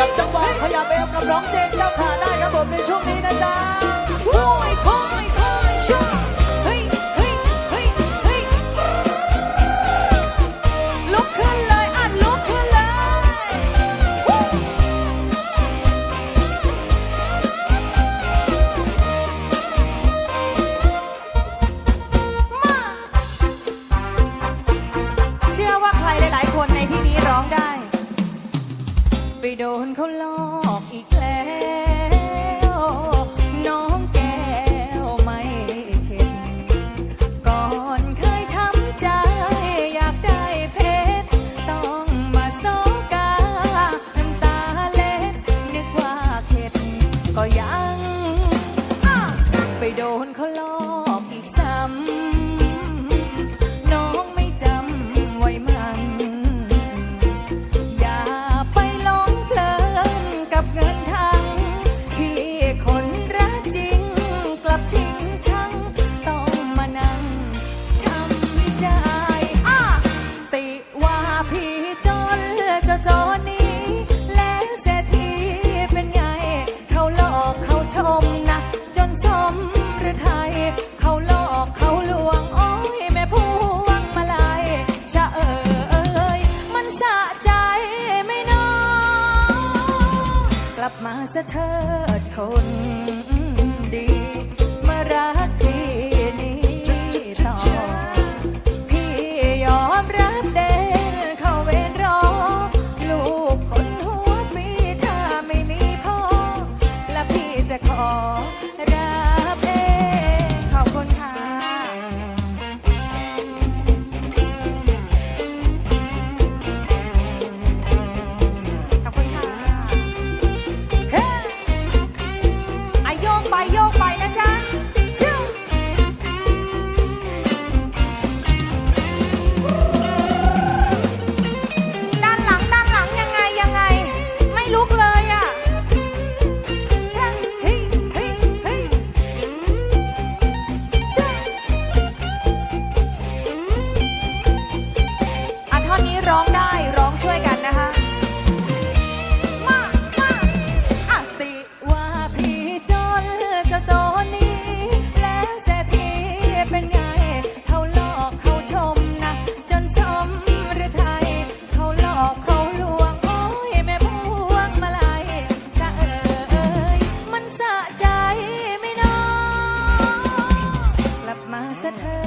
ขยับเอวกับน้องเจนเจ้าขาได้ครับผมในช่วงนี้นะจ๊ะ ไปโดนเขาลอกอีกแล้ว น้องแก้วไม่เข็ด ก่อนเคยช้ำใจ อยากได้เพชร ต้องมาโซกา น้ำตาเล็ด นึกว่าเข็ด ก็ยัง ไปโดนเขาลอกอีกซ้ำ จรนี้ แล้วเศรษฐีเป็นไง เขาหลอกเขาชมนะ จนสมหรือไทย เขาหลอกเขาลวง โอ้ยแม่พวงมาลัยชะเออเอ้มันสะใจไม่น้องกลับมาสะเถิดคนดี มารักพี่นี้ต่อพี่ยอมรับได้ बैठे